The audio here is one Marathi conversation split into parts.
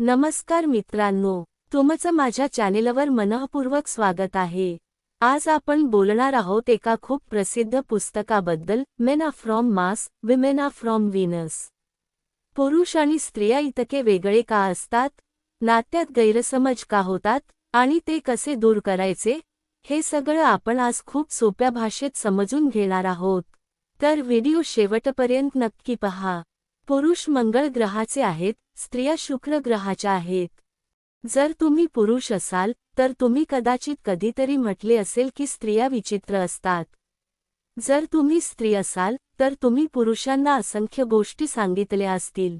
नमस्कार मित्रांनो तुमचं माझ्या चॅनेलवर मनःपूर्वक स्वागत आहे. आज आपण बोलणार आहोत एका खूप प्रसिद्ध पुस्तकाबद्दल men are from Mars women are from Venus पुरुष आणि स्त्रिया इतके वेगळे का असतात? नात्यात गैरसमज का होतात? आणि ते कसे दूर करायचे? हे सगळं आपण आज खूप सोप्या भाषेत समजून घेणार आहोत. तर व्हिडिओ शेवटपर्यंत नक्की पहा. पुरुष मंगळ ग्रहाचे आहेत स्त्रिया शुक्र ग्रहाच्या आहेत. जर तुम्ही पुरुष असाल तर तुम्ही कदाचित कधीतरी म्हटले असेल की स्त्रिया विचित्र असतात. जर तुम्ही स्त्री असाल तर तुम्ही पुरुषांना असंख्य गोष्टी सांगितल्या असतील.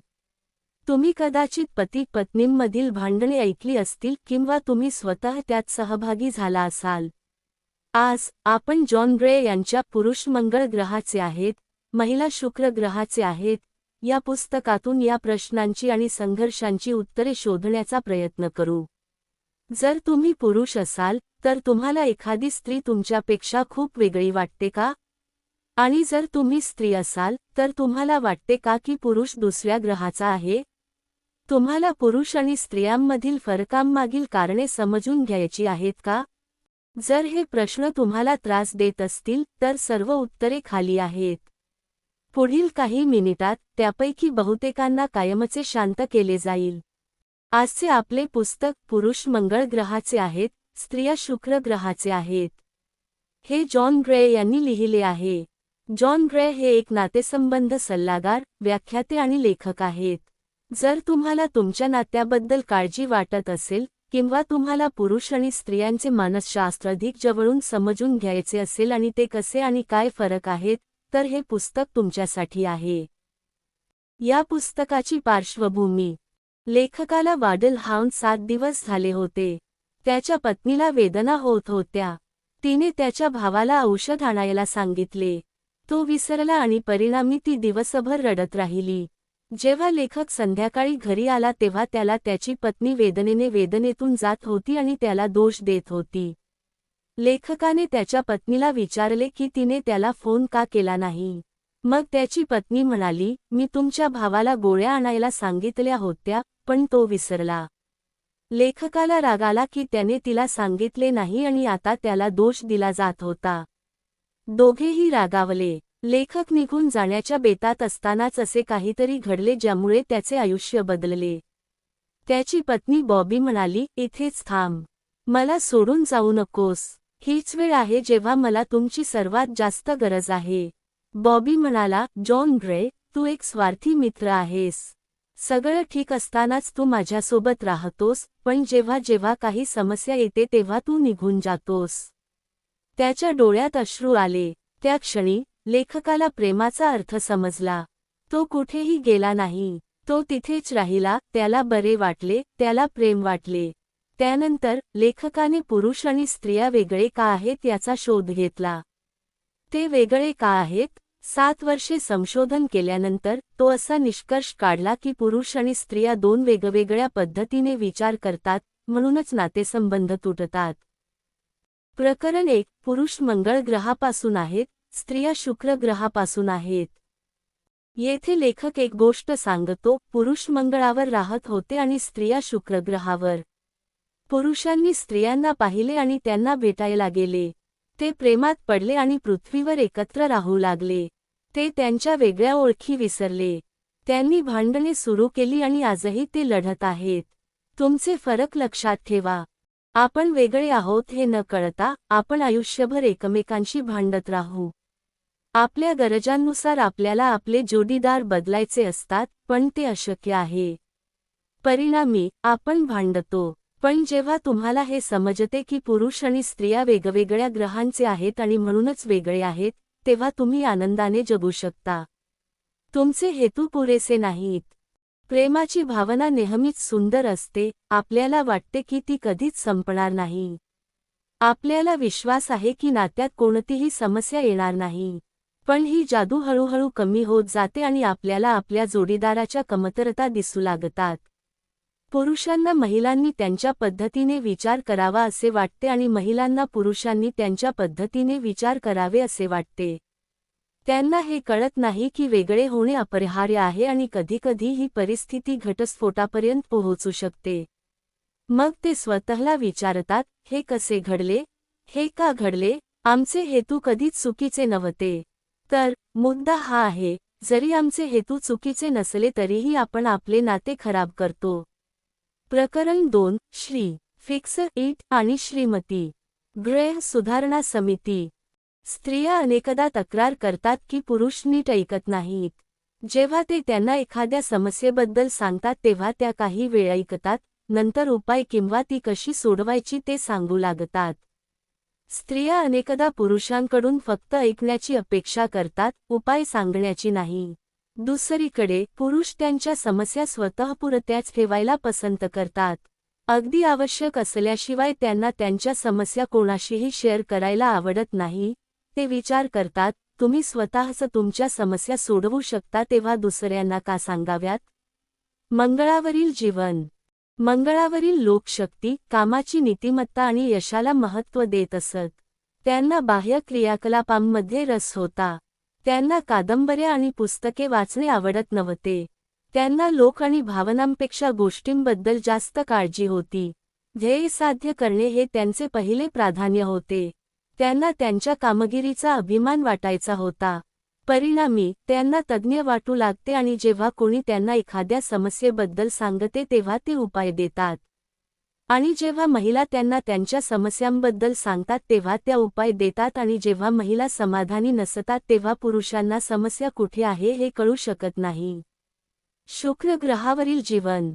तुम्ही कदाचित पती पत्नींमधील भांडणे ऐकली असतील किंवा तुम्ही स्वतः त्यात सहभागी झाला असाल. आज आपण जॉन ग्रे यांच्या पुरुष मंगळ ग्रहाचे आहेत महिला शुक्र ग्रहाचे आहेत या पुस्तकातून या प्रश्नांची आणि संघर्षांची उत्तरे शोधण्याचा प्रयत्न करू. जर तुम्ही पुरुष असाल तर तुम्हाला एखादी स्त्री तुमच्यापेक्षा खूप वेगळी वाटते का? आणि जर तुम्ही स्त्री असाल तर तुम्हाला वाटते का की पुरुष दुसऱ्या ग्रहाचा आहे? तुम्हाला पुरुष आणि स्त्रियांमधील फरकांमागील कारणे समजून घ्यायची आहेत का? जर हे प्रश्न तुम्हाला त्रास देत असतील तर सर्व उत्तरे खाली आहेत. पुढील काही मिनिटात त्यापैकी बहुतेकांना कायमचे शांत केले जाईल. आजचे आपले पुस्तक पुरुष मंगळ ग्रहाचे आहेत स्त्रिया शुक्र ग्रहाचे आहेत. हे जॉन ग्रे यांनी लिहिले आहे. जॉन ग्रे हे एक नातेसंबंध सल्लागार व्याख्याते आणि लेखक आहेत. जर तुम्हाला तुमच्या नात्याबद्दल काळजी वाटत असेल किंवा तुम्हाला पुरुष आणि स्त्रियांचे मानसशास्त्र अधिक जवळून समजून घ्यायचे असेल आणि ते कसे आणि काय फरक आहेत तर हे पुस्तक तुमच्यासाठी आहे. या पुस्तकाची पार्श्वभूमी. लेखकाला वाडल हाऊन सात दिवस झाले होते. त्याच्या पत्नीला वेदना होत होत्या. तिने त्याच्या भावाला औषध आणायला सांगितले. तो विसरला आणि परिणामी ती दिवसभर रडत राहिली. जेव्हा लेखक संध्याकाळी घरी आला तेव्हा त्याला त्याची पत्नी वेदनेने वेदनेतून जात होती आणि त्याला दोष देत होती. लेखकाने त्याच्या पत्नीला विचारले की तिने त्याला फोन का केला नाही? मग त्याची पत्नी म्हणाली मी तुमच्या भावाला गोळ्या आणायला सांगितल्या होत्या पण तो विसरला. लेखकाला राग आला की त्याने तिला सांगितले नाही आणि आता त्याला दोष दिला जात होता. दोघेही रागावले. लेखक निघून जाण्याच्या बेतात असतानाच असे काहीतरी घडले ज्यामुळे त्याचे आयुष्य बदलले. त्याची पत्नी बॉबी म्हणाली इथेच थांब. मला सोडून जाऊ नकोस. हीच वेळ आहे जेव्हा मला तुमची सर्वात जास्त गरज आहे. बॉबी म्हणाला जॉन ग्रे तू एक स्वार्थी मित्र आहेस. सगळं ठीक असतानाच तू माझ्यासोबत राहतोस पण जेव्हा जेव्हा काही समस्या येते तेव्हा तू निघून जातोस. त्याच्या डोळ्यात अश्रू आले. त्या क्षणी लेखकाला प्रेमाचा अर्थ समजला. तो कुठेही गेला नाही. तो तिथेच राहिला त्याला बरे वाटले त्याला प्रेम वाटले. त्यानंतर लेखकाने पुरुष आणि स्त्रिया वेगळे का आहेत याचा शोध घेतला. ते वेगळे का आहेत? सात वर्षे संशोधन केल्यानंतर तो असा निष्कर्ष काढला की पुरुष आणि स्त्रिया दोन वेगवेगळ्या पद्धतीने विचार करतात म्हणूनच नातेसंबंध तुटतात. प्रकरण एक पुरुष मंगळ ग्रहापासून आहेत स्त्रिया शुक्र ग्रहापासून आहेत. येथे लेखक एक गोष्ट सांगतो पुरुष मंगळावर राहत होते आणि स्त्रिया शुक्र ग्रहावर. पुरुषांनी स्त्रियांना पाहिले आणि त्यांना भेटायला गेले. ते प्रेमात पडले आणि पृथ्वीवर एकत्र राहू लागले. ते त्यांच्या वेगळ्या ओळखी विसरले. त्यांनी भांडणे सुरू केली आणि आजही ते लढत आहेत. तुमचे फरक लक्षात ठेवा. आपण वेगळे आहोत हे न कळता आपण आयुष्यभर एकमेकांशी भांडत राहू. आपल्या गरजांनुसार आपल्याला आपले जोडीदार बदलायचे असतात पण ते अशक्य आहे. परिणामी आपण भांडतो. पण जेव्हा तुम्हाला हे समजते की पुरुष आणि स्त्रिया वेगवेगळ्या ग्रहांचे आहेत आणि म्हणूनच वेगळे आहेत तेव्हा तुम्ही आनंदाने जगू शकता. तुमचे हेतू पुरेसे नाहीत. प्रेमाची भावना नेहमीच सुंदर असते आपल्याला वाटते की ती कधीच संपणार नाही. आपल्याला विश्वास आहे की नात्यात कोणतीही समस्या येणार नाही. पण ही जादू हळूहळू कमी होत जाते आणि आपल्याला आपल्या जोडीदाराच्या कमतरता दिसू लागतात. पुरुषांना महिलांनी त्यांच्या पद्धतीने विचार करावा असे वाटते आणि महिलांना पुरुषांनी त्यांच्या पद्धतीने विचार करावे असे वाटते. त्यांना हे कळत नाही की वेगळे होणे अपरिहार्य आहे आणि कधीकधी ही परिस्थिती घटस्फोटापर्यंत पोहोचू शकते. मग ते स्वतःला विचारतात हे कसे घडले? हे का घडले? आमचे हेतू कधीच चुकीचे नव्हते. तर मुद्दा हा आहे जरी आमचे हेतू चुकीचे नसले तरीही आपण आपले नाते खराब करतो. प्रकरण दोन श्री. फिक्स इट आणि श्रीमती. ग्रह सुधारणा समिती. स्त्रिया अनेकदा तक्रार करतात की पुरुष नीट ऐकत नाहीत. जेव्हा ते त्यांना एखाद्या समस्येबद्दल सांगतात तेव्हा त्या काही वेळ ऐकतात नंतर उपाय किंवा ती कशी सोडवायची ते सांगू लागतात. स्त्रिया अनेकदा पुरुषांकडून फक्त ऐकण्याची अपेक्षा करतात उपाय सांगण्याची नाही. दुसरीकडे पुरुष त्यांच्या समस्या स्वतःपुरत्याच ठेवायला पसंत करतात. अगदी आवश्यक असल्याशिवाय त्यांना त्यांच्या समस्या कोणाशीही शेअर करायला आवडत नाही. ते विचार करतात तुम्ही स्वतःच तुमच्या समस्या सोडवू शकता तेव्हा दुसऱ्यांना का सांगाव्यात? मंगळावरील जीवन. मंगळावरील लोकशक्ती कामाची नीतिमत्ता आणि यशाला महत्त्व देत असत. त्यांना बाह्य क्रियाकलापांमध्ये रस होता. त्यांना कादंबऱ्या आणि पुस्तके वाचणे आवडत नव्हते. त्यांना लोक आणि भावनांपेक्षा गोष्टींबद्दल जास्त काळजी होती. ध्येय साध्य करणे हे त्यांचे पहिले प्राधान्य होते. त्यांना त्यांच्या कामगिरीचा अभिमान वाटायचा होता. परिणामी त्यांना तज्ज्ञ वाटू लागते आणि जेव्हा कोणी त्यांना एखाद्या समस्येबद्दल सांगते तेव्हा ते उपाय देतात. आणि जेव्हा महिला त्यांना त्यांच्या समस्यांबद्दल सांगतात तेव्हा त्या उपाय देतात आणि जेव्हा महिला समाधानी नसतात तेव्हा पुरुषांना समस्या कुठे आहे हे कळू शकत नाही. शुक्र ग्रहावरील जीवन.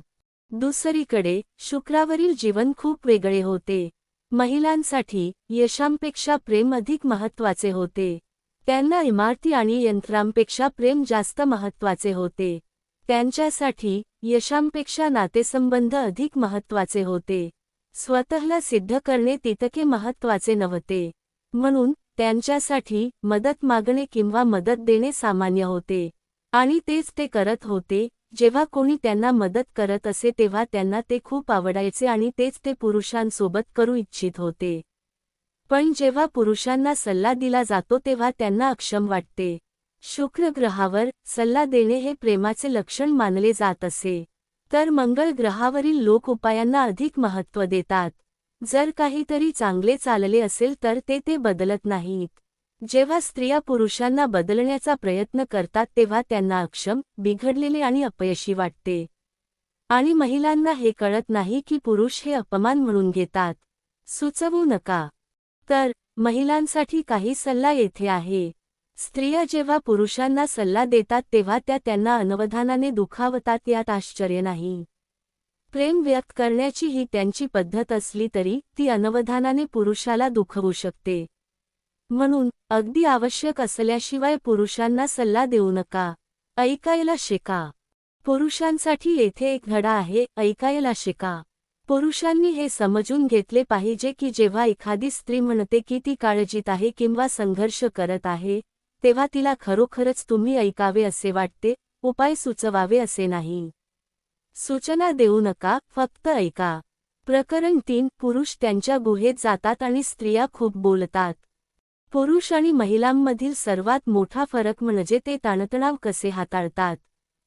दुसरीकडे शुक्रावरील जीवन खूप वेगळे होते. महिलांसाठी यशांपेक्षा प्रेम अधिक महत्त्वाचे होते. त्यांना इमारती आणि यंत्रांपेक्षा प्रेम जास्त महत्त्वाचे होते. त्यांच्यासाठी यशांपेक्षा नातेसंबंध अधिक महत्त्वाचे होते. स्वतःला सिद्ध करणे तितके महत्त्वाचे नव्हते. म्हणून त्यांच्यासाठी मदत मागणे किंवा मदत देणे सामान्य होते. आणि तेच ते करत होते जेव्हा कोणी त्यांना मदत करत असे तेव्हा त्यांना ते खूप आवडायचे आणि तेच ते पुरुषांसोबत करू इच्छित होते. पण जेव्हा पुरुषांना सल्ला दिला जातो तेव्हा त्यांना अक्षम वाटते. शुक्र ग्रहावर सल्ला देणे हे प्रेमाचे लक्षण मानले जात असे. तर मंगळ ग्रहावरील लोक उपायांना अधिक महत्त्व देतात. जर काहीतरी चांगले चालले असेल तर ते ते बदलत नाहीत. जेव्हा स्त्रिया पुरुषांना बदलण्याचा प्रयत्न करतात तेव्हा त्यांना अक्षम बिघडलेले आणि अपयशी वाटते. आणि महिलांना हे कळत नाही की पुरुष हे अपमान म्हणून घेतात. सुचवू नका. तर महिलांसाठी काही सल्ला येथे आहे. स्त्रिया जेव्हा पुरुषांना सल्ला देतात तेव्हा त्या त्यांना अनवधानाने दुखावतात यात आश्चर्य नाही. प्रेम व्यक्त करण्याची ही त्यांची पद्धत असली तरी ती अनवधानाने पुरुषाला दुखवू शकते. म्हणून अगदी आवश्यक असल्याशिवाय पुरुषांना सल्ला देऊ नका. ऐकायला शिका. पुरुषांसाठी येथे एक धडा आहे ऐकायला शिका. पुरुषांनी हे समजून घेतले पाहिजे की जेव्हा एखादी स्त्री म्हणते की ती काळजीत आहे किंवा संघर्ष करत आहे तेव्हा तिला खरोखरच तुम्ही ऐकावे असे वाटते उपाय सुचवावे असे नाही. सूचना देऊ नका फक्त ऐका. प्रकरण तीन पुरुष त्यांच्या गुहेत जातात आणि स्त्रिया खूप बोलतात. पुरुष आणि महिलांमधील सर्वात मोठा फरक म्हणजे ते ताणतणाव कसे हाताळतात.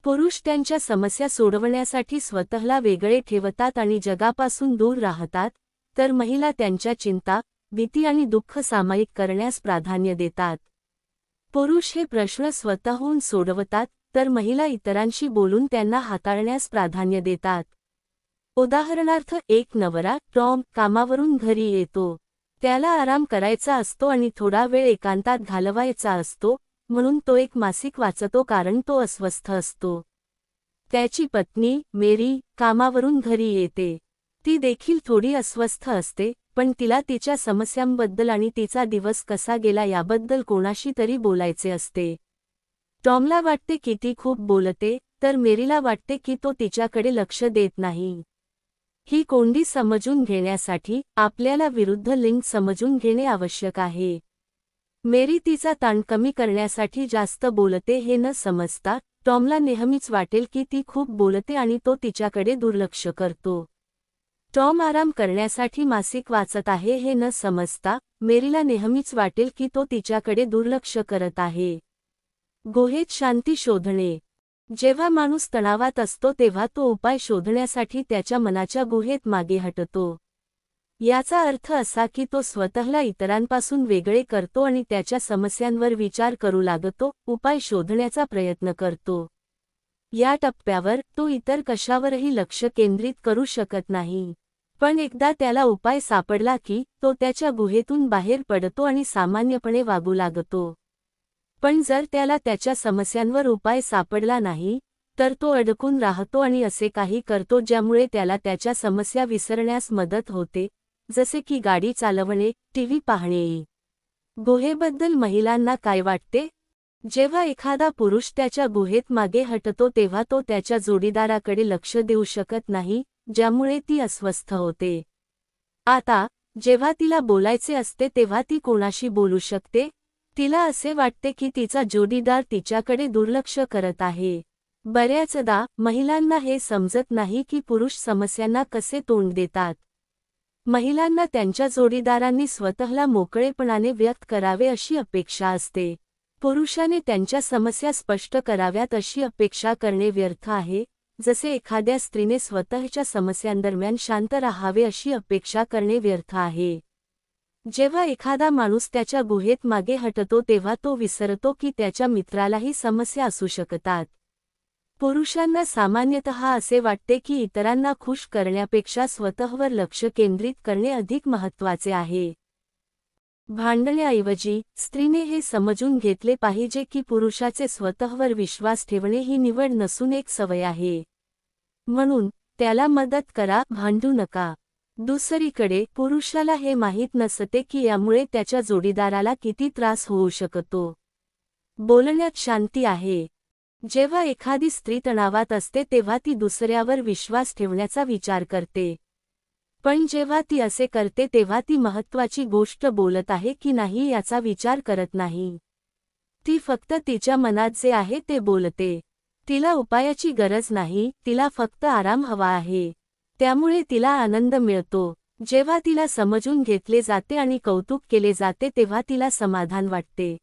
पुरुष त्यांच्या समस्या सोडवण्यासाठी स्वतःला वेगळे ठेवतात आणि जगापासून दूर राहतात तर महिला त्यांच्या चिंता भीती आणि दुःख सामायिक करण्यास प्राधान्य देतात. पुरुष हे प्रश्न स्वतःहून सोडवतात तर महिला इतरांशी बोलून त्यांना हाताळण्यास प्राधान्य देतात. उदाहरणार्थ एक नवरा टॉम कामावरून घरी येतो. त्याला आराम करायचा असतो आणि थोडा वेळ एकांतात घालवायचा असतो म्हणून तो एक मासिक वाचतो कारण तो अस्वस्थ असतो. त्याची पत्नी मेरी कामावरून घरी येते. ती देखील थोडी अस्वस्थ असते पण तिला तिच्या समस्यांबद्दल आणि तिचा दिवस कसा गेला याबद्दल कोणाशी तरी बोलायचे असते. टॉमला वाटते की ती खूप बोलते तर मेरीला वाटते की तो तिच्याकडे लक्ष देत नाही. ही कोंडी समजून घेण्यासाठी आपल्याला विरुद्ध लिंग समजून घेणे आवश्यक आहे. मेरी तिचा ताण कमी करण्यासाठी जास्त बोलते हे न समजता टॉमला नेहमीच वाटेल की ती खूप बोलते आणि तो तिच्याकडे दुर्लक्ष करतो. टॉम आराम करण्यासाठी मासिक वाचत आहे हे न समजता मेरीला नेहमीच वाटेल की तो तिच्याकडे दुर्लक्ष करत आहे. गुहेत शांती शोधणे. जेव्हा माणूस तणावात असतो तेव्हा तो उपाय शोधण्यासाठी त्याच्या मनाच्या गुहेत मागे हटतो. याचा अर्थ असा की तो स्वतःला इतरांपासून वेगळे करतो आणि त्याच्या समस्यांवर विचार करू लागतो उपाय शोधण्याचा प्रयत्न करतो. या टप्प्यावर तो इतर कशावरही लक्ष केंद्रित करू शकत नाही. पण एकदा त्याला उपाय सापडला की तो त्याच्या गुहेतून बाहेर पडतो आणि सामान्यपणे वागू लागतो. पण जर त्याला त्याच्या समस्यांवर उपाय सापडला नाही तर तो अडकून राहतो आणि असे काही करतो ज्यामुळे त्याला त्याच्या समस्या विसरण्यास मदत होते जसे की गाडी चालवणे टीव्ही पाहणे. गुहेबद्दल महिलांना काय वाटते? जेव्हा एखादा पुरुष त्याच्या गुहेत मागे हटतो तेव्हा तो त्याच्या जोडीदाराकडे लक्ष देऊ शकत नाही ज्यामुळे ती अस्वस्थ होते. आता जेव्हा तिला बोलायचे असते तेव्हा ती कोणाशी बोलू शकते? तिला असे वाटते की तिचा जोडीदार तिच्याकडे दुर्लक्ष करत आहे. बऱ्याचदा महिलांना हे समजत नाही की पुरुष समस्यांना कसे तोंड देतात. महिलांना त्यांच्या जोडीदारांनी स्वतःला मोकळेपणाने व्यक्त करावे अशी अपेक्षा असते. पुरुषाने त्यांच्या समस्या स्पष्ट कराव्यात अशी अपेक्षा करणे व्यर्थ आहे. जसे एखाद्या स्त्रीने स्वतःच्या समस्यांदरम्यान शांत राहावे अशी अपेक्षा करणे व्यर्थ आहे. जेव्हा एखादा माणूस त्याच्या गुहेत मागे हटतो तेव्हा तो विसरतो की त्याच्या मित्रालाही समस्या असू शकतात. पुरुषांना सामान्यतः असे वाटते की इतरांना खुश करण्यापेक्षा स्वतःवर लक्ष केंद्रित करणे अधिक महत्त्वाचे आहे. भांडण्याऐवजी स्त्रीने हे समजून घेतले पाहिजे की पुरुषाचे स्वतःवर विश्वास ठेवणे ही निवड नसून एक सवय आहे. म्हणून त्याला मदत करा भांडू नका. दुसरीकडे पुरुषाला हे माहीत नसते की यामुळे त्याच्या जोडीदाराला किती त्रास होऊ शकतो. बोलण्यात शांती आहे. जेव्हा एखादी स्त्री तणावात असते तेव्हा ती दुसऱ्यावर विश्वास ठेवण्याचा विचार करते. पण जेव्हा ती असे करते तेव्हा ती महत्वाची गोष्ट बोलत आहे की नाही याचा विचार करत नाही. ती फक्त तिच्या मनात जे आहे ते बोलते. तिला उपायाची गरज नाही तिला फक्त आराम हवा आहे. त्यामुळे तिला आनंद मिळतो. जेव्हा तिला समजून घेतले जाते आणि कौतुक केले जाते तेव्हा तिला समाधान वाटते.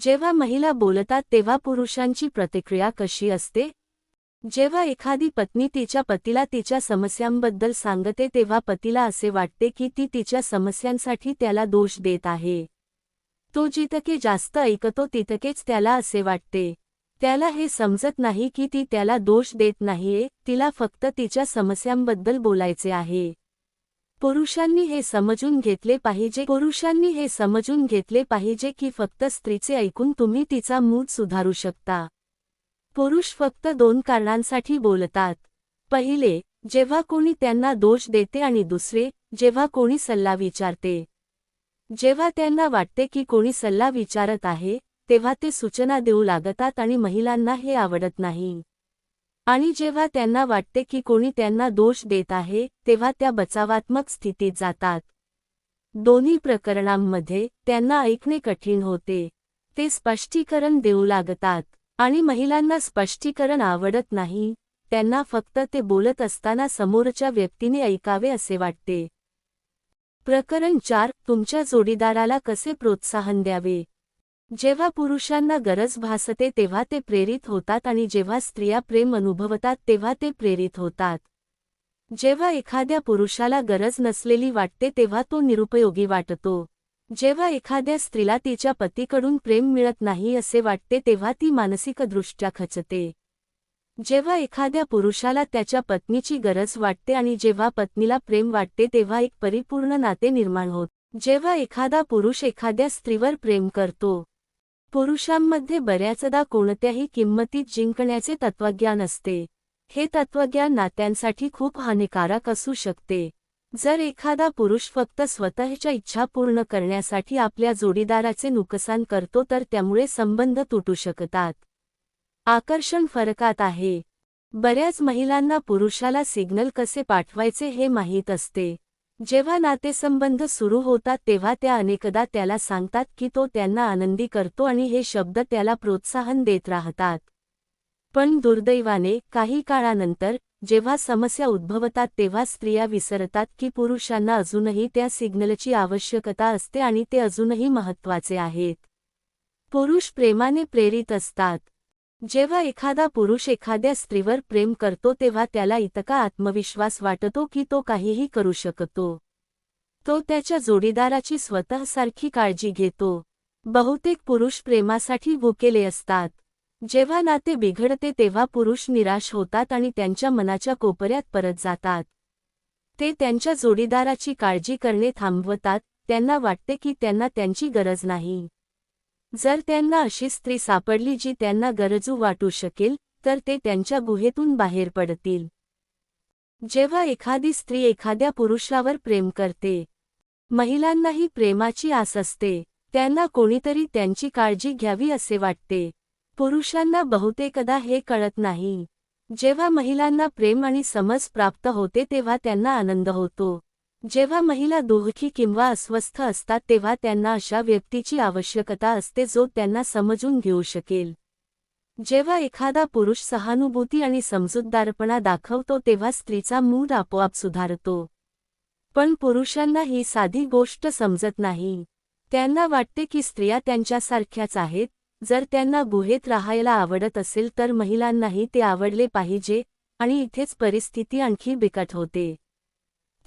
जेव्हा महिला बोलतात तेव्हा पुरुषांची प्रतिक्रिया कशी असते? जेव्हा एखादी पत्नी तिच्या पतीला तिच्या समस्यांबद्दल सांगते तेव्हा पतीला असे वाटते की ती तिच्या समस्यांसाठी त्याला दोष देत आहे. तो जितके जास्त ऐकतो तितकेच त्याला असे वाटते. त्याला हे समजत नाही की ती त्याला दोष देत नाहीये तिला फक्त तिच्या समस्यांबद्दल बोलायचे आहे. पुरुषांनी हे समजून घेतले पाहिजे पुरुषांनी हे समजून घेतले पाहिजे की फक्त स्त्रीचे ऐकून तुम्ही तिचा मूड सुधारू शकता. पुरुष फक्त दोन कारणांसाठी बोलतात. पहिले जेव्हा कोणी त्यांना दोष देते आणि दुसरे जेव्हा कोणी सल्ला विचारते. जेव्हा त्यांना वाटते की कोणी सल्ला विचारत आहे तेव्हा ते सूचना देऊ लागतात आणि महिलांना हे आवडत नाही. आणि जेव्हा त्यांना वाटते की कोणी त्यांना दोष देत आहे तेव्हा त्या बचावात्मक स्थितीत जातात. दोन्ही प्रकरणांमध्ये त्यांना ऐकणे कठीण होते. ते स्पष्टीकरण देऊ लागतात आणि महिलांना स्पष्टीकरण आवडत नाही. त्यांना फक्त ते बोलत असताना समोरच्या व्यक्तीने ऐकावे असे वाटते. प्रकरण चार तुमच्या जोडीदाराला कसे प्रोत्साहन द्यावे? जेव्हा पुरुषांना गरज भासते तेव्हा ते प्रेरित होतात आणि जेव्हा स्त्रिया प्रेम अनुभवतात तेव्हा ते प्रेरित होतात. जेव्हा एखाद्या पुरुषाला गरज नसलेली वाटते तेव्हा तो निरुपयोगी वाटतो. जेव्हा एखाद्या स्त्रीला तिच्या पतीकडून प्रेम मिळत नाही असे वाटते तेव्हा ती मानसिकदृष्ट्या खचते. जेव्हा एखाद्या पुरुषाला त्याच्या पत्नीची गरज वाटते आणि जेव्हा पत्नीला प्रेम वाटते तेव्हा एक परिपूर्ण नाते निर्माण होत. जेव्हा एखादा पुरुष एखाद्या स्त्रीवर प्रेम करतो पुरुषांमध्ये बऱ्याचदा कोणत्याही किंमतीत जिंकण्याचे तत्वज्ञान असते. हे तत्वज्ञान नात्यांसाठी खूप हानिकारक असू शकते. जर एखादा पुरुष फक्त स्वतःच्या इच्छा पूर्ण करण्यासाठी आपल्या जोडीदाराचे नुकसान करतो तर त्यामुळे संबंध तुटू शकतात. आकर्षण फरकात आहे. बऱ्याच महिलांना पुरुषाला सिग्नल कसे पाठवायचे हे माहीत असते. जेव्हा नातेसंबंध सुरू होतात तेव्हा त्या अनेकदा त्याला सांगतात की तो त्यांना आनंदी करतो आणि हे शब्द त्याला प्रोत्साहन देत राहतात. पण दुर्दैवाने काही काळानंतर जेव्हा समस्या उद्भवतात तेव्हा स्त्रिया विसरतात की पुरुषांना अजूनही त्या सिग्नलची आवश्यकता असते आणि ते अजूनही महत्त्वाचे आहेत. पुरुष प्रेमाने प्रेरित असतात. जेव्हा एखादा पुरुष एखाद्या स्त्रीवर प्रेम करतो तेव्हा त्याला इतका आत्मविश्वास वाटतो की तो काहीही करू शकतो. तो त्याच्या जोडीदाराची स्वतःसारखी काळजी घेतो. बहुतेक पुरुष प्रेमासाठी भुकेले असतात. जेव्हा नाते बिघडते तेव्हा पुरुष निराश होतात आणि त्यांच्या मनाच्या कोपऱ्यात परत जातात. ते त्यांच्या जोडीदाराची काळजी करणे थांबवतात त्यांना वाटते की त्यांना त्यांची गरज नाही. जर त्यांना अशी स्त्री सापडली जी त्यांना गरजू वाटू शकेल तर ते त्यांच्या गुहेतून बाहेर पडतील. जेव्हा एखादी स्त्री एखाद्या पुरुषावर प्रेम करते महिलांनाही प्रेमाची आस असते त्यांना कोणीतरी त्यांची काळजी घ्यावी असे वाटते. पुरुषांना बहुतेकदा हे कळत नाही. जेव्हा महिलांना प्रेम आणि समज प्राप्त होते तेव्हा त्यांना आनंद होतो. जेव्हा महिला दुःखी किंवा अस्वस्थ असतात तेव्हा त्यांना अशा व्यक्तीची आवश्यकता असते जो त्यांना समजून घेऊ शकेल. जेव्हा एखादा पुरुष सहानुभूती आणि समजूतदारपणा दाखवतो तेव्हा स्त्रीचा मूड आपोआप सुधारतो. पण पुरुषांना ही साधी गोष्ट समजत नाही. त्यांना वाटते की स्त्रिया त्यांच्यासारख्याच आहेत. जर त्यांना गुहेत राहायला आवडत असेल तर महिलांनाही ते आवडले पाहिजे आणि इथेच परिस्थिती आणखी बिकट होते.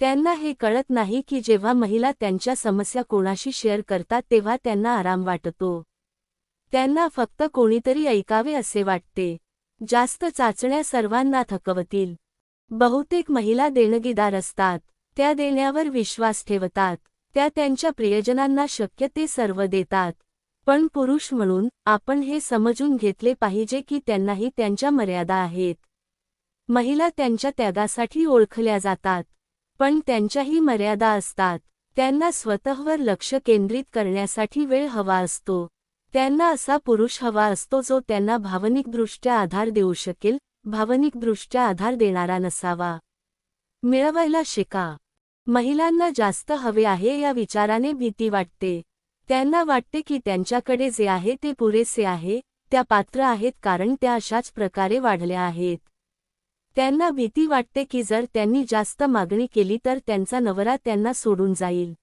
त्यांना हे कळत नाही की जेव्हा महिला त्यांच्या समस्या कोणाशी शेअर करतात तेव्हा त्यांना आराम वाटतो. त्यांना फक्त कोणीतरी ऐकावे असे वाटते. जास्त चाचण्या सर्वांना थकवतील. बहुतेक महिला देणगीदार असतात. त्या देण्यावर विश्वास ठेवतात. त्या त्यांच्या प्रियजनांना शक्य ते सर्व देतात. पण पुरुष म्हणून आपण हे समजून घेतले पाहिजे की त्यांनाही त्यांच्या मर्यादा आहेत. महिला त्यांच्या त्यागासाठी ओळखल्या जातात. पण त्यांच्याही मर्यादा असतात. त्यांना स्वतःवर लक्ष केंद्रित करण्यासाठी वेळ हवा असतो. त्यांना असा पुरुष हवा असतो जो त्यांना भावनिकदृष्ट्या आधार देऊ शकेल भावनिकदृष्ट्या आधार देणारा नसावा. मिळवायला शिका. महिलांना जास्त हवे आहे या विचाराने भीती वाटते. त्यांना वाटते की त्यांच्याकडे जे आहे ते पुरेसे आहे त्या पात्र आहेत कारण त्या अशाच प्रकारे वाढल्या आहेत. त्यांना भीती वाटते की जर त्यांनी जास्त मागणी केली तर त्यांचा नवरा त्यांना सोडून जाईल.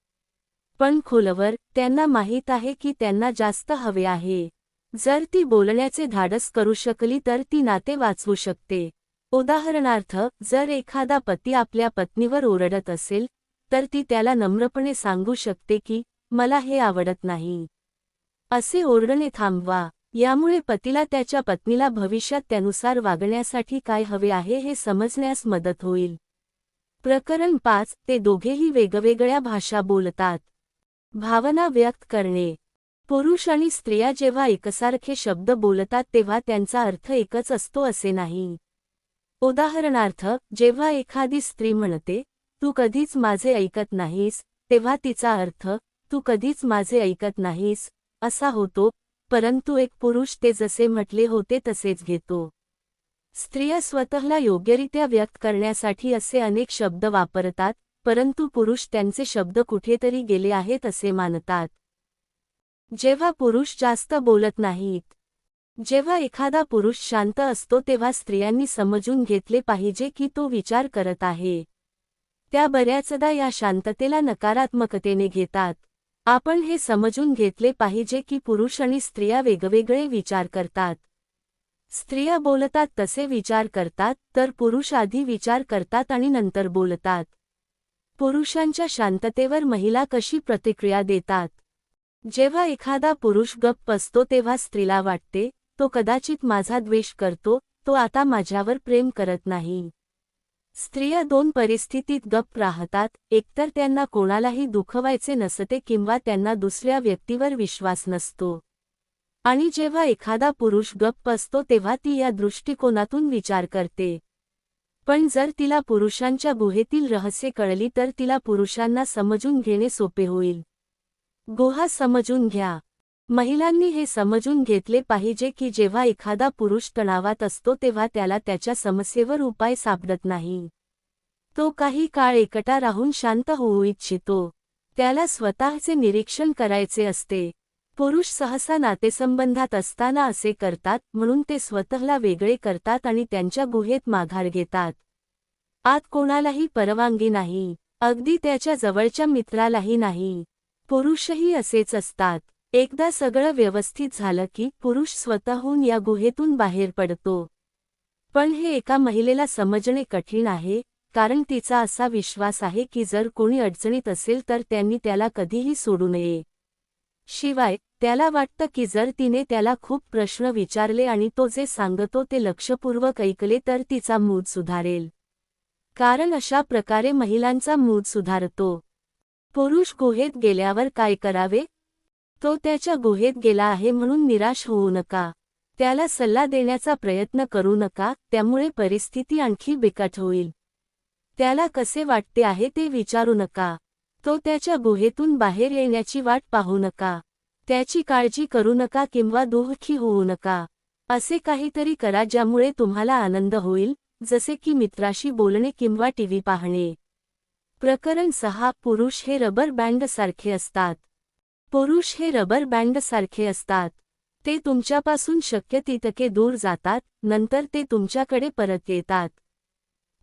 पण खोलवर त्यांना माहीत आहे की त्यांना जास्त हवे आहे. जर ती बोलण्याचे धाडस करू शकली तर ती नाते वाचवू शकते. उदाहरणार्थ जर एखादा पती आपल्या पत्नीवर ओरडत असेल तर ती त्याला नम्रपणे सांगू शकते की मला हे आवडत नाही. असे ओरडणे थांबवा. यामुळे पतीला त्याच्या पत्नीला भविष्यात त्यानुसार वागण्यासाठी काय हवे आहे हे समजण्यास मदत होईल. प्रकरण पाच ते दोघेही वेगवेगळ्या भाषा बोलतात. भावना व्यक्त करणे. पुरुष आणि स्त्रिया जेव्हा एकसारखे शब्द बोलतात तेव्हा त्यांचा अर्थ एकच असतो असे नाही. उदाहरणार्थ जेव्हा एखादी स्त्री म्हणते तू कधीच माझे ऐकत नाहीस तेव्हा तिचा अर्थ तू कधीच माझे ऐकत नाहीस असा होतो. परंतु एक पुरुष ते जसे म्हटले होते तसेच घेतो. स्त्रिया स्वतःला योग्यरित्या व्यक्त करण्यासाठी असे अनेक शब्द वापरतात परंतु पुरुष त्यांचे शब्द कुठेतरी गेले आहेत असे मानतात. जेव्हा पुरुष जास्त बोलत नाहीत जेव्हा एखादा पुरुष शांत असतो तेव्हा स्त्रियांनी समजून घेतले पाहिजे की तो विचार करत आहे. त्या बऱ्याचदा या शांततेला नकारात्मकतेने घेतात. आपण हे समजून घेतले पाहिजे की पुरुष आणि स्त्रिया वेगवेगळे विचार करतात. स्त्रिया बोलतात तसे विचार करतात तर पुरुष आधी विचार करतात आणि नंतर बोलतात. पुरुषांच्या शांततेवर महिला कशी प्रतिक्रिया देतात? जेव्हा एखादा पुरुष गप्प असतो तेव्हा स्त्रीला वाटते तो कदाचित माझा द्वेष करतो तो आता माझ्यावर प्रेम करत नाही. स्त्रिया दोन परिस्थितीत गप्प राहतात एकतर त्यांना कोणालाही दुखवायचे नसते किंवा त्यांना दुसऱ्या व्यक्तीवर विश्वास नसतो. आणि जेव्हा एखादा पुरुष गप्प असतो तेव्हा ती या दृष्टिकोनातून विचार करते. पण जर तिला पुरुषांच्या गुहेतील रहस्य कळली तर तिला पुरुषांना समजून घेणे सोपे होईल. गुहा समजून घ्या. महिलांनी हे समजून घेतले पाहिजे की जेव्हा एखादा पुरुष तणावात असतो तेव्हा त्याला त्याच्या समस्येवर उपाय सापडत नाही. तो काही काळ एकटा राहून शांत होऊ इच्छितो. त्याला स्वतःचे निरीक्षण करायचे असते. पुरुष सहसा नातेसंबंधात असताना असे करतात म्हणून ते स्वतःला वेगळे करतात आणि त्यांच्या गुहेत माघार घेतात. आत कोणालाही परवानगी नाही. अगदी त्याच्या जवळच्या मित्रालाही नाही. पुरुषही असेच असतात. एकदा सगळं व्यवस्थित झालं की पुरुष स्वतःहून या गुहेतून बाहेर पडतो. पण हे एका महिलेला समजणे कठीण आहे कारण तिचा असा विश्वास आहे की जर कोणी अडचणीत असेल तर त्यांनी त्याला कधीही सोडू नये. शिवाय त्याला वाटतं की जर तिने त्याला खूप प्रश्न विचारले आणि तो जे सांगतो ते लक्षपूर्वक ऐकले तर तिचा मूड सुधारेल. कारण अशा प्रकारे महिलांचा मूड सुधारतो. पुरुष गुहेत गेल्यावर काय करावे? तो त्याच्या गुहेत गेला आहे म्हणून निराश होऊ नका. त्याला सल्ला देण्याचा प्रयत्न करू नका त्यामुळे परिस्थिती आणखी बिकट होईल. त्याला कसे वाटते आहे ते विचारू नका. तो त्याच्या गुहेतून बाहेर येण्याची वाट पाहू नका. त्याची काळजी करू नका किंवा दुःखी होऊ नका. असे काहीतरी करा ज्यामुळे तुम्हाला आनंद होईल जसे की मित्राशी बोलणे किंवा टीव्ही पाहणे. प्रकरण सहा पुरुष हे रबर बँड सारखे असतात. पुरुष हे रबर बँडसारखे असतात. ते तुमच्यापासून शक्य तितके दूर जातात नंतर ते तुमच्याकडे परत येतात.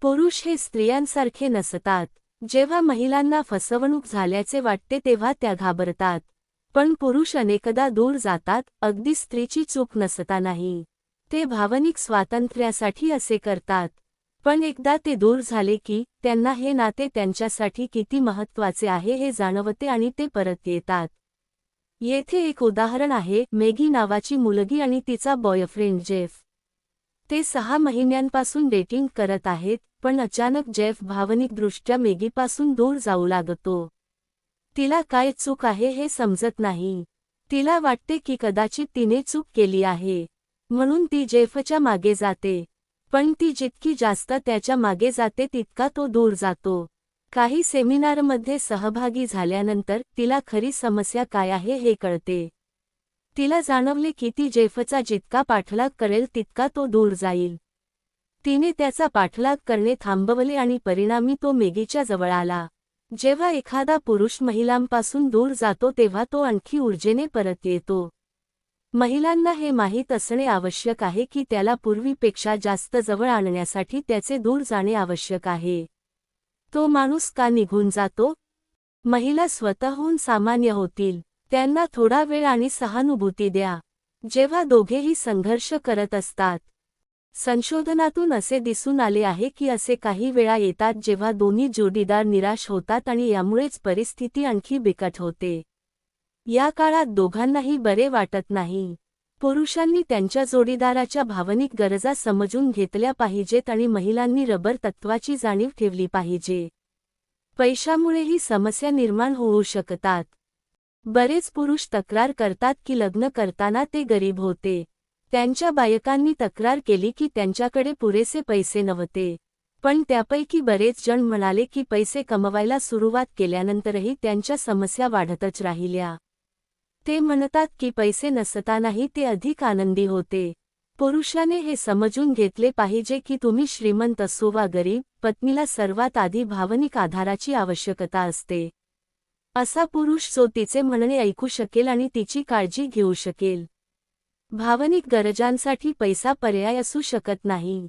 पुरुष हे स्त्रियांसारखे नसतात. जेव्हा महिलांना फसवणूक झाल्याचे वाटते तेव्हा त्या घाबरतात. पण पुरुष अनेकदा दूर जातात अगदी स्त्रीची चूक नसता नाही. ते भावनिक स्वातंत्र्यासाठी असे करतात. पण एकदा ते दूर झाले की त्यांना हे नाते त्यांच्यासाठी किती महत्त्वाचे आहे हे जाणवते आणि ते परत येतात. येथे एक उदाहरण आहे मेगी नावाची मुलगी आणि तिचा बॉयफ्रेंड जेफ. ते सहा महिन्यांपासून डेटिंग करत आहेत पण अचानक जेफ भावनिकदृष्ट्या मेगीपासून दूर जाऊ लागतो. तिला काय चूक आहे हे समजत नाही. तिला वाटते की कदाचित तिने चूक केली आहे. म्हणून ती जेफच्या मागे जाते. पण ती जितकी जास्त त्याच्यामागे जाते तितका तो दूर जातो. काही सेमिनारमध्ये सहभागी झाल्यानंतर तिला खरी समस्या काय आहे हे कळते. तिला जाणवले की ती जेफचा जितका पाठलाग करेल तितका तो दूर जाईल. तिने त्याचा पाठलाग करणे थांबवले आणि परिणामी तो मेगीच्या जवळ आला. जेव्हा एखादा पुरुष महिलांपासून दूर जातो तेव्हा तो आणखी ऊर्जेने परत येतो. महिलांना हे माहीत असणे आवश्यक आहे की त्याला पूर्वीपेक्षा जास्त जवळ आणण्यासाठी त्याचे दूर जाणे आवश्यक आहे. तो माणूस का निघून जातो? महिला स्वतःहून सामान्य होतील. त्यांना थोडा वेळ आणि सहानुभूती द्या. जेव्हा दोघेही संघर्ष करत असतात. संशोधनातून असे दिसून आले आहे की असे काही वेळा येतात जेव्हा दोन्ही जोडीदार निराश होतात आणि यामुळेच परिस्थिती आणखी बिकट होते. या काळात दोघांनाही बरे वाटत नाही. पुरुषांनी त्यांच्या जोडीदाराच्या भावनिक गरजा समजून घेतल्या पाहिजेत आणि महिलांनी रबर तत्वाची जाणीव ठेवली पाहिजे. पैशामुळे ही समस्या निर्माण होऊ शकतात. बरेच पुरुष तक्रार करतात की लग्न करताना ते गरीब होते. त्यांच्या बायकांनी तक्रार केली की त्यांच्याकडे पुरेसे पैसे नव्हते. पण त्यापैकी बरेच जण म्हणाले की पैसे कमवायला सुरुवात केल्यानंतरही त्यांच्या समस्या वाढतच राहिल्या. ते म्हणतात की पैसे नसतानाही ते अधिक आनंदी होते. पुरुषाने हे समजून घेतले पाहिजे की तुम्ही श्रीमंत असो वा गरीब पत्नीला सर्वात आधी भावनिक आधाराची आवश्यकता असते. असा पुरुष जो तिचे म्हणणे ऐकू शकेल आणि तिची काळजी घेऊ शकेल. भावनिक गरजांसाठी पैसा पर्याय असू शकत नाही.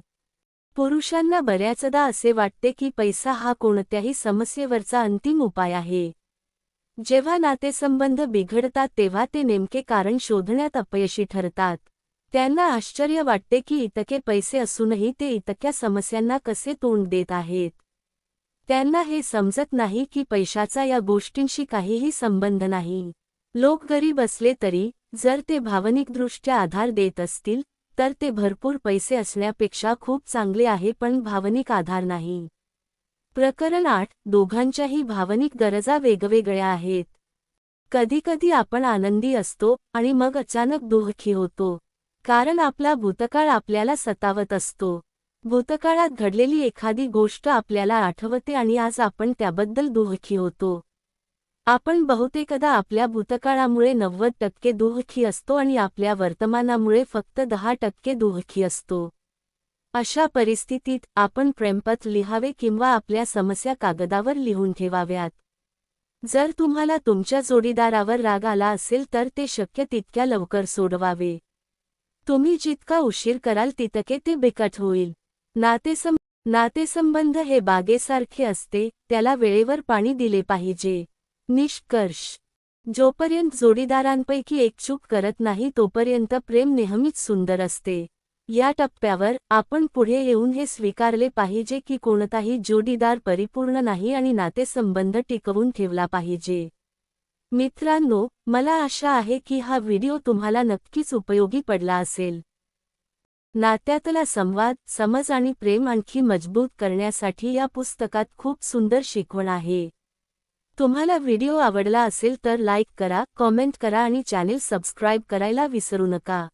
पुरुषांना बऱ्याचदा असे वाटते की पैसा हा कोणत्याही समस्येवरचा अंतिम उपाय आहे. जेव्हा नातेसंबंध बिघडतात तेव्हा ते नेमके कारण शोधण्यात अपयशी ठरतात. त्यांना आश्चर्य वाटते की इतके पैसे असूनही ते इतक्या समस्यांना कसे तोंड देत आहेत. त्यांना हे समजत नाही की पैशाचा या गोष्टींशी काहीही संबंध नाही. लोक गरीब असले तरी जर ते भावनिकदृष्ट्या आधार देत असतील तर ते भरपूर पैसे असण्यापेक्षा खूप चांगले आहे पण भावनिक आधार नाही. प्रकरण आठ दोघांच्याही भावनिक गरजा वेगवेगळ्या आहेत. कधीकधी आपण आनंदी असतो आणि मग अचानक दुःखी होतो. कारण आपला भूतकाळ आपल्याला सतावत असतो. भूतकाळात घडलेली एखादी गोष्ट आपल्याला आठवते आणि आज आपण त्याबद्दल दुःखी होतो. आपण बहुतेकदा आपल्या भूतकाळामुळे नव्वद टक्के दुःखी असतो आणि आपल्या वर्तमानामुळे फक्त दहा टक्के दुःखी असतो. अशा परिस्थितीत आपण प्रेमपत लिहावे किंवा आपल्या समस्या कागदावर लिहून ठेवाव्यात. जर तुम्हाला तुमच्या जोडीदारावर राग आला असेल तर ते शक्य तितक्या लवकर सोडवावे. तुम्ही जितका उशीर कराल तितके ते बिकट होईल. नातेसं नातेसंबंध हे बागेसारखे असते त्याला वेळेवर पाणी दिले पाहिजे. निष्कर्ष. जोपर्यंत जोडीदारांपैकी एक चूक करत नाही तोपर्यंत प्रेम नेहमीच सुंदर असते. या टप्प्यावर आपण पुढे येऊन हे स्वीकारले पाहिजे की कोणताही जोडीदार परिपूर्ण नाही आणि नातेसंबंध टिकवून ठेवला पाहिजे. मित्रांनो मला आशा आहे की हा व्हिडिओ तुम्हाला नक्कीच उपयोगी पडला असेल. नात्यातला संवाद समज आणि प्रेम आणखी मजबूत करण्यासाठी या पुस्तकात खूप सुंदर शिकवण आहे. तुम्हाला व्हिडिओ आवडला असेल तर लाईक करा कॉमेंट करा आणि चॅनेल सबस्क्राईब करायला विसरू नका.